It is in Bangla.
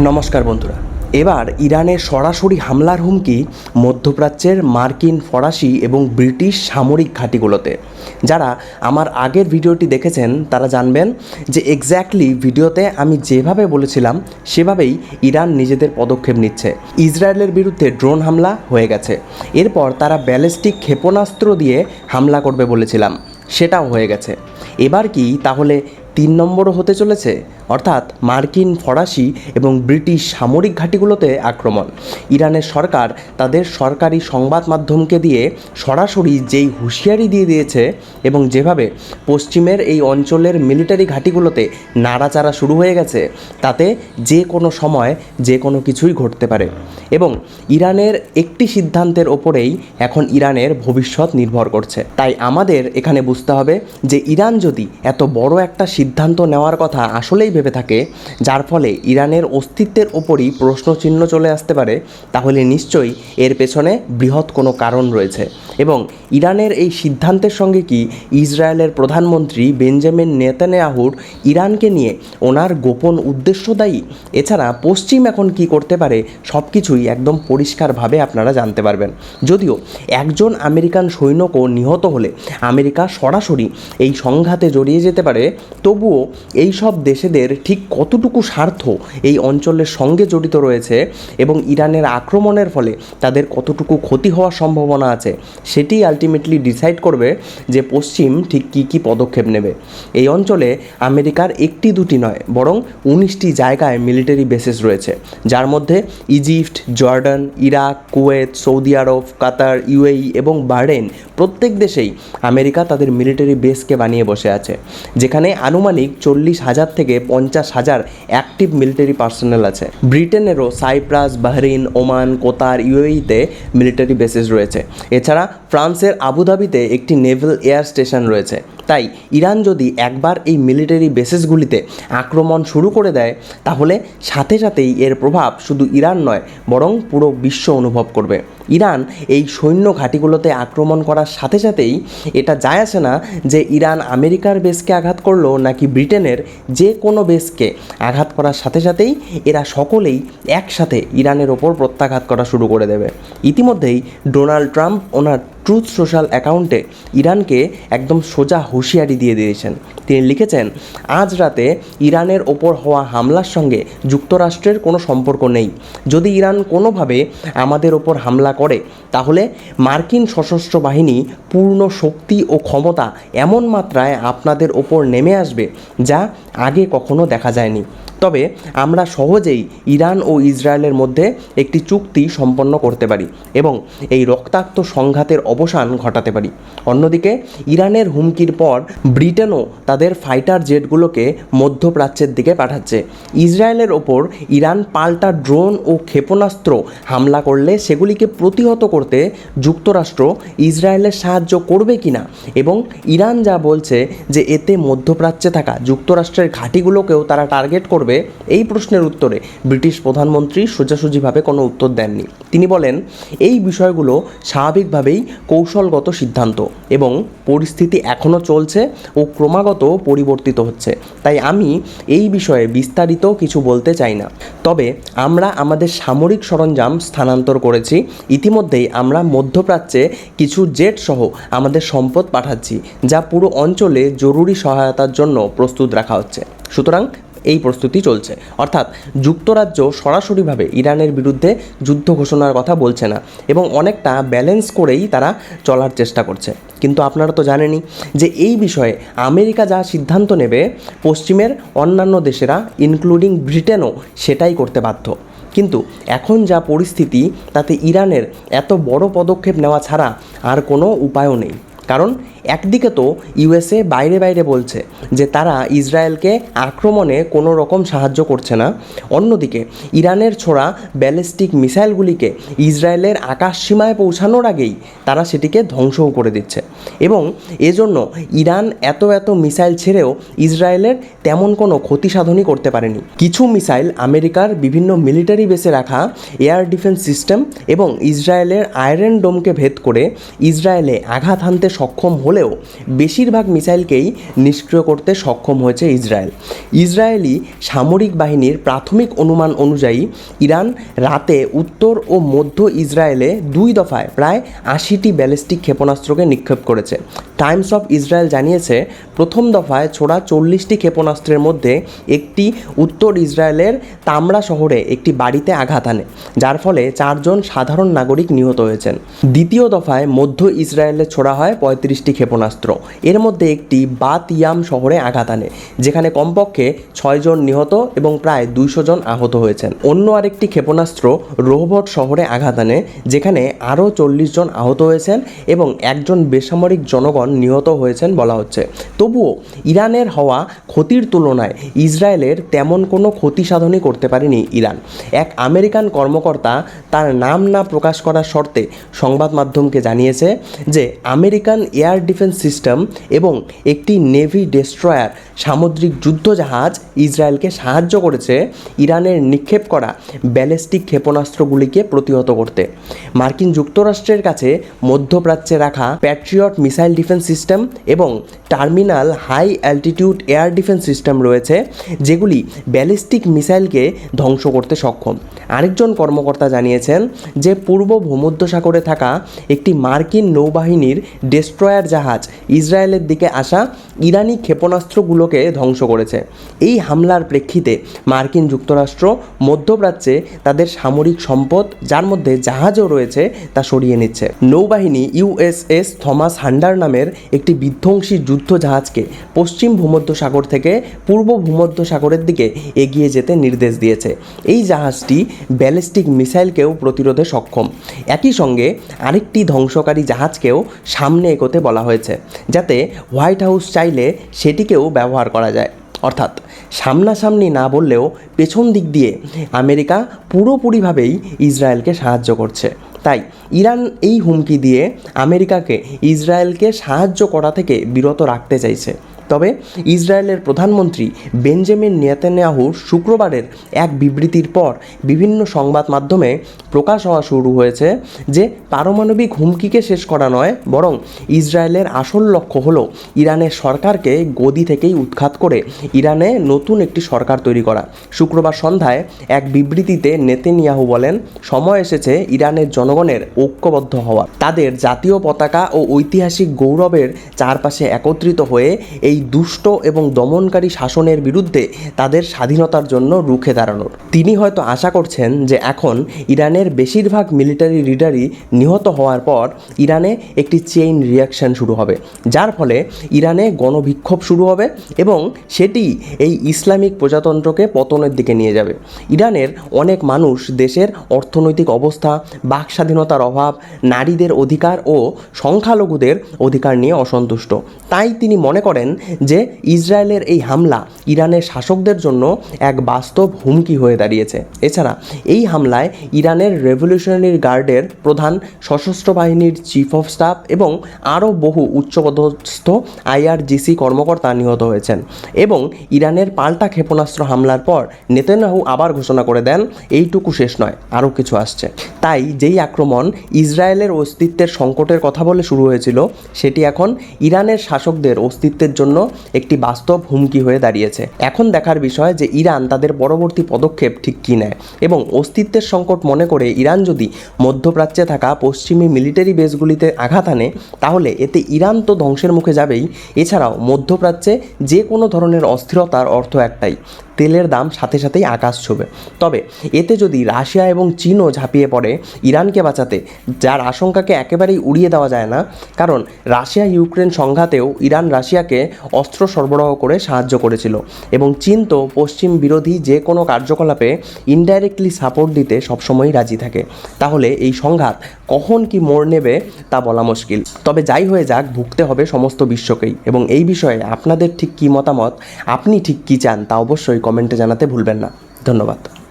নমস্কার বন্ধুরা। এবার ইরানের সরাসরি হামলার হুমকি মধ্যপ্রাচ্যের মার্কিন ফরাসি এবং ব্রিটিশ সামরিক ঘাঁটিগুলোতে। যারা আমার আগের ভিডিওটি দেখেছেন, তারা জানবেন যে এক্স্যাক্টলি ভিডিওতে আমি যেভাবে বলেছিলাম, সেভাবেই ইরান নিজেদের পদক্ষেপ নিচ্ছে। ইসরায়েলের বিরুদ্ধে ড্রোন হামলা হয়ে গেছে। এরপর তারা ব্যালিস্টিক ক্ষেপণাস্ত্র দিয়ে হামলা করবে বলেছিলাম, সেটাও হয়ে গেছে। এবার কি তাহলে তিন নম্বরও হতে চলেছে? অর্থাৎ মার্কিন ফরাসি এবং ব্রিটিশ সামরিক ঘাঁটিগুলোতে আক্রমণ। ইরানের সরকার তাদের সরকারি সংবাদ মাধ্যমকে দিয়ে সরাসরি যেই হুঁশিয়ারি দিয়ে দিয়েছে এবং যেভাবে পশ্চিমের এই অঞ্চলের মিলিটারি ঘাঁটিগুলোতে নাড়াচাড়া শুরু হয়ে গেছে, তাতে যে কোনো সময় যে কোনো কিছুই ঘটতে পারে এবং ইরানের একটি সিদ্ধান্তের ওপরেই এখন ইরানের ভবিষ্যৎ নির্ভর করছে। তাই আমাদের এখানে বুঝতে হবে যে ইরান যদি এত বড় একটা সিদ্ধান্ত নেওয়ার কথা আসলেই ভেবে থাকে, যার ফলে ইরানের অস্তিত্বের ওপরই প্রশ্নচিহ্ন চলে আসতে পারে, তাহলে নিশ্চয়ই এর পেছনে বৃহৎ কোনো কারণ রয়েছে। এবং ইরানের এই সিদ্ধান্তের সঙ্গে কি ইসরায়েলের প্রধানমন্ত্রী বেঞ্জামিন নেতানে নেতানিয়াহুর ইরানকে নিয়ে ওনার গোপন উদ্দেশ্য দায়ী? এছাড়া পশ্চিম এখন কি করতে পারে সব কিছুই একদম পরিষ্কারভাবে আপনারা জানতে পারবেন। যদিও একজন আমেরিকান সৈন্যকও নিহত হলে আমেরিকা সরাসরি এই সংঘাতে জড়িয়ে যেতে পারে, তবুও এই সব দেশেদের ঠিক কতটুকু স্বার্থ এই অঞ্চলের সঙ্গে জড়িত রয়েছে এবং ইরানের আক্রমণের ফলে তাদের কতটুকু ক্ষতি হওয়ার সম্ভাবনা আছে, সেটি আলটিমেটলি ডিসাইড করবে যে পশ্চিম ঠিক কী কী পদক্ষেপ নেবে। এই অঞ্চলে আমেরিকার একটি দুটি নয়, বরং উনিশটি জায়গায় মিলিটারি বেসেস রয়েছে, যার মধ্যে Egypt, Jordan, Iraq, Kuwait, Saudi Arabia, Qatar UAE এবং বাহরেন প্রত্যেক দেশেই আমেরিকা তাদের মিলিটারি বেসকে বানিয়ে বসে আছে, যেখানে আনুমানিক চল্লিশ হাজার থেকে পঞ্চাশ হাজার অ্যাক্টিভ মিলিটারি পার্সোনাল আছে। ব্রিটেনেরও সাইপ্রাস, বাহরিন, ওমান, কোতার, ইউএইতে মিলিটারি বেসেস রয়েছে। এছাড়া ফ্রান্সের আবুধাবিতে একটি নেভেল এয়ার স্টেশন রয়েছে। তাই ইরান যদি একবার এই মিলিটারি বেসেসগুলিতে আক্রমণ শুরু করে দেয়, তাহলে সাথে সাথেই এর প্রভাব শুধু ইরান নয়, বরং পুরো বিশ্ব অনুভব করবে। ইরান এই সৈন্য ঘাঁটিগুলোতে আক্রমণ করার সাথে সাথেই এটা যায় আসে না যে ইরান আমেরিকার বেসকে আঘাত করল নাকি ব্রিটেনের যে কোনো বেসকে আঘাত করার সাথে সাথেই এরা সকলেই একসাথে ইরানের ওপর প্রত্যাঘাত করা শুরু করে দেবে। ইতিমধ্যেই ডোনাল্ড ট্রাম্প ওনার ট্রুথ সোশ্যাল অ্যাকাউন্টে ইরানকে একদম সোজা হুঁশিয়ারি দিয়ে দিয়েছেন। তিনি লিখেছেন, আজ রাতে ইরানের ওপর হওয়া হামলার সঙ্গে যুক্তরাষ্ট্রের কোনো সম্পর্ক নেই। যদি ইরান কোনোভাবে আমাদের ওপর হামলা করে, তাহলে মার্কিন সশস্ত্র বাহিনী পূর্ণ শক্তি ও ক্ষমতা এমন মাত্রায় আপনাদের ওপর নেমে আসবে যা আগে কখনো দেখা যায়নি। তবে আমরা সহজেই ইরান ও ইসরায়েলের মধ্যে একটি চুক্তি সম্পন্ন করতে পারি এবং এই রক্তাক্ত সংঘাতের অবসান ঘটাতে পারি। অন্যদিকে, ইরানের হুমকির পর ব্রিটেনও তাদের ফাইটার জেটগুলোকে মধ্যপ্রাচ্যের দিকে পাঠাচ্ছে। ইসরায়েলের ওপর ইরান পাল্টা ড্রোন ও ক্ষেপণাস্ত্র হামলা করলে সেগুলিকে প্রতিহত করতে যুক্তরাষ্ট্র ইসরায়েলের সাহায্য করবে কিনা এবং ইরান যা বলছে যে এতে মধ্যপ্রাচ্যে থাকা যুক্তরাষ্ট্রের ঘাঁটিগুলোকেও তারা টার্গেট করবে এই প্রশ্নের উত্তরে ব্রিটিশ প্রধানমন্ত্রী সোজাসুজিভাবে কোনো উত্তর দেননি। তিনি বলেন, এই বিষয়গুলো স্বাভাবিকভাবেই কৌশলগত সিদ্ধান্ত এবং পরিস্থিতি এখনও চলছে ও ক্রমাগত পরিবর্তিত হচ্ছে। তাই আমি এই বিষয়ে বিস্তারিত কিছু বলতে চাই না। তবে আমরা আমাদের সামরিক সরঞ্জাম স্থানান্তর করেছি। ইতিমধ্যেই আমরা মধ্যপ্রাচ্যে কিছু জেট সহ আমাদের সম্পদ পাঠাচ্ছি, যা পুরো অঞ্চলে জরুরি সহায়তার জন্য প্রস্তুত রাখা হচ্ছে। সুতরাং এই প্রস্তুতি চলছে। অর্থাৎ যুক্তরাজ্য সরাসরিভাবে ইরানের বিরুদ্ধে যুদ্ধ ঘোষণার কথা বলছে না এবং অনেকটা ব্যালেন্স করেই তারা চলার চেষ্টা করছে। কিন্তু আপনারা তো জানেনই যে এই বিষয়ে আমেরিকা যা সিদ্ধান্ত নেবে, পশ্চিমের অন্যান্য দেশেরা ইনক্লুডিং ব্রিটেনও সেটাই করতে বাধ্য। কিন্তু এখন যা পরিস্থিতি, তাতে ইরানের এত বড় পদক্ষেপ নেওয়া ছাড়া আর কোনো উপায়ও নেই। কারণ একদিকে তো ইউএসএ বাইরে বাইরে বলছে যে তারা ইসরায়েলকে আক্রমণে কোনো রকম সাহায্য করছে না। অন্যদিকে ইরানের ছোড়া ব্যালিস্টিক মিসাইলগুলিকে ইসরায়েলের আকাশ সীমায় পৌঁছানোর আগেই তারা সেটিকে ধ্বংসও করে দিচ্ছে। এবং এজন্য ইরান এত এত মিসাইল ছেড়েও ইসরায়েলের তেমন কোনো ক্ষতি সাধনই করতে পারেনি। কিছু মিসাইল আমেরিকার বিভিন্ন মিলিটারি বেসে রাখা এয়ার ডিফেন্স সিস্টেম এবং ইসরায়েলের আয়রন ডোমকে ভেদ করে ইসরায়েলে আঘাত হানতে সক্ষম হলে হলেও বেশিরভাগ মিসাইলকেই নিষ্ক্রিয় করতে সক্ষম হয়েছে ইসরায়েল। ইসরায়েলি সামরিক বাহিনীর প্রাথমিক অনুমান অনুযায়ী ইরান রাতে উত্তর ও মধ্য ইসরায়েলে দুই দফায় প্রায় আশিটি ব্যালিস্টিক ক্ষেপণাস্ত্রকে নিক্ষেপ করেছে। টাইমস অফ ইসরায়েল জানিয়েছে, প্রথম দফায় ছোড়া চল্লিশটি ক্ষেপণাস্ত্রের মধ্যে একটি উত্তর ইসরায়েলের তামরা শহরে একটি বাড়িতে আঘাত আনে, যার ফলে চারজন সাধারণ নাগরিক নিহত হয়েছেন। দ্বিতীয় দফায় মধ্য ইসরায়েলে ছোড়া হয় পঁয়ত্রিশটি ক্ষেপণাস্ত্র। এর মধ্যে একটি বাতিয়াম শহরে আঘাত আনে, যেখানে কমপক্ষে ছয়জন নিহত এবং প্রায় দুইশো জন আহত হয়েছেন। অন্য আরেকটি ক্ষেপণাস্ত্র রোহবট শহরে আঘাত আনে, যেখানে আরও চল্লিশ জন আহত হয়েছেন এবং একজন বেসামরিক জনগণ নিহত হয়েছেন বলা হচ্ছে। তবুও ইরানের হওয়া ক্ষতির তুলনায় ইসরায়েলের তেমন কোনো ক্ষতি সাধনই করতে পারেনি ইরান। এক আমেরিকান কর্মকর্তা তার নাম না প্রকাশ করার শর্তে সংবাদ মাধ্যমকে জানিয়েছে যে, আমেরিকান এয়ার ডিফেন্স সিস্টেম এবং একটি নেভি ডেস্ট্রয়ার সামুদ্রিক যুদ্ধজাহাজ ইসরায়েলকে সাহায্য করেছে ইরানের নিক্ষেপ করা ব্যালিস্টিক ক্ষেপণাস্ত্রগুলিকে প্রতিহত করতে। মার্কিন যুক্তরাষ্ট্রের কাছে মধ্যপ্রাচ্যে রাখা প্যাট্রিয়ট মিসাইল ডিফেন্স সিস্টেম এবং terminal high altitude air defence system রয়েছে, যেগুলি ব্যালিস্টিক মিসাইলকে ধ্বংস করতে সক্ষম। আরেকজন কর্মকর্তা জানিয়েছেন যে, পূর্ব ভূমধ্যসাগরে থাকা একটি মার্কিন নৌবাহিনীর ডেস্ট্রয়ার জাহাজ ইসরায়েলের দিকে আসা ইরানি ক্ষেপণাস্ত্রগুলোকে ধ্বংস করেছে। এই হামলার প্রেক্ষিতে মার্কিন যুক্তরাষ্ট্র, মধ্যপ্রাচ্যে তাদের সামরিক সম্পদ, যার মধ্যে জাহাজও রয়েছে, তা সরিয়ে নিচ্ছে। নৌবাহিনী ইউএসএস থমাস হান্ডার নামের একটি বিধ্বংসী যুদ্ধ জাহাজকে পশ্চিম ভূমধ্যসাগর থেকে পূর্ব ভূমধ্যসাগরের দিকে এগিয়ে যেতে নির্দেশ দিয়েছে। এই জাহাজটি ব্যালিস্টিক মিসাইলকেও প্রতিরোধে সক্ষম। একই সঙ্গে আরেকটি ধ্বংসকারী জাহাজকেও সামনে এগোতে বলা হয়েছে। যাতে হোয়াইট হাউস চাইলে সেটিকেও ব্যবহার করা যায়। অর্থাৎ, সামনাসামনি না বললেও পেছন দিক দিয়ে আমেরিকা পুরোপুরিভাবেই ইসরায়েলকে সাহায্য করছে। তাই, ইরান এই হুমকি দিয়ে আমেরিকাকে ইসরায়েলকে সাহায্য করা থেকে বিরত রাখতে চাইছে। তবে ইসরায়েলের প্রধানমন্ত্রী বেঞ্জামিন নেতানিয়াহু শুক্রবারের এক বিবৃতির পর বিভিন্ন সংবাদ মাধ্যমে প্রকাশ হওয়া শুরু হয়েছে যে পারমাণবিক হুমকিকে শেষ করা নয়, বরং ইসরায়েলের আসল লক্ষ্য হলো ইরানের সরকারকে গদি থেকেই উৎখাত করে ইরানে নতুন একটি সরকার তৈরি করা। শুক্রবার সন্ধ্যায় এক বিবৃতিতে নেতেনিয়াহু বলেন, সময় এসেছে ইরানের জনগণের ঐক্যবদ্ধ হওয়া তাদের জাতীয় পতাকা ও ঐতিহাসিক গৌরবের চারপাশে একত্রিত হয়ে এই দুষ্ট এবং দমনকারী শাসনের বিরুদ্ধে তাদের স্বাধীনতার জন্য রুখে দাঁড়ানোর। তিনি হয়তো আশা করছেন যে এখন ইরানের বেশিরভাগ মিলিটারি লিডারই নিহত হওয়ার পর ইরানে একটি চেইন রিয়াকশন শুরু হবে, যার ফলে ইরানে গণবিক্ষোভ শুরু হবে এবং সেটি এই ইসলামিক প্রজাতন্ত্রকে পতনের দিকে নিয়ে যাবে। ইরানের অনেক মানুষ দেশের অর্থনৈতিক অবস্থা, বাক স্বাধীনতার অভাব, নারীদের অধিকার ও সংখ্যালঘুদের অধিকার নিয়ে অসন্তুষ্ট। তাই তিনি মনে করেন যে ইসরায়েলের এই হামলা ইরানের শাসকদের জন্য এক বাস্তব হুমকি হয়ে দাঁড়িয়েছে। এছাড়া এই হামলায় ইরানের রেভলিউশনারি গার্ডের প্রধান সশস্ত্র বাহিনীর চিফ অফ স্টাফ এবং আরও বহু উচ্চপদস্থ আইআরজিসি কর্মকর্তা নিহত হয়েছেন এবং ইরানের পাল্টা ক্ষেপণাস্ত্র হামলার পর নেতানিয়াহু আবার ঘোষণা করে দেন, এইটুকু শেষ নয়, আরও কিছু আসছে। তাই যেই আক্রমণ ইসরায়েলের অস্তিত্বের সংকটের কথা বলে শুরু হয়েছিল, সেটি এখন ইরানের শাসকদের অস্তিত্বের জন্য একটি বাস্তব হুমকি হয়ে দাঁড়িয়েছে। এখন দেখার বিষয় যে ইরান তাদের পরবর্তী পদক্ষেপ ঠিক কী নেয় এবং অস্তিত্বের সংকট মনে করে ইরান যদি মধ্যপ্রাচ্যে থাকা পশ্চিমী মিলিটারি বেসগুলিতে আঘাত আনে, তাহলে এতে ইরান তো ধ্বংসের মুখে যাবেই। এছাড়াও মধ্যপ্রাচ্যে যে কোনো ধরনের অস্থিরতার অর্থ একটাই। তেলের দাম সাথে সাথেই আকাশ ছুবে। তবে এতে যদি রাশিয়া এবং চীনও ঝাঁপিয়ে পড়ে, ইরানকে বাঁচাতে যার আশঙ্কাকে একেবারেই উড়িয়ে দেওয়া যায় না, কারণ রাশিয়া ইউক্রেন সংঘাতেও ইরান রাশিয়াকে অস্ত্র সরবরাহ করে সাহায্য করেছিল। এবং চীন তো পশ্চিম বিরোধী যে কোনো কার্যকলাপে ইনডাইরেক্টলি সাপোর্ট দিতে সবসময়ই রাজি থাকে। তাহলে এই সংঘাত কখন কি মোড় নেবে তা বলা মুশকিল। তবে যাই হয়ে যাক, ভুগতে হবে সমস্ত বিশ্বকেই। এবং এই বিষয়ে আপনাদের ঠিক কী মতামত, আপনি ঠিক কী চান তা অবশ্যই কমেন্টে জানাতে ভুলবেন না। ধন্যবাদ।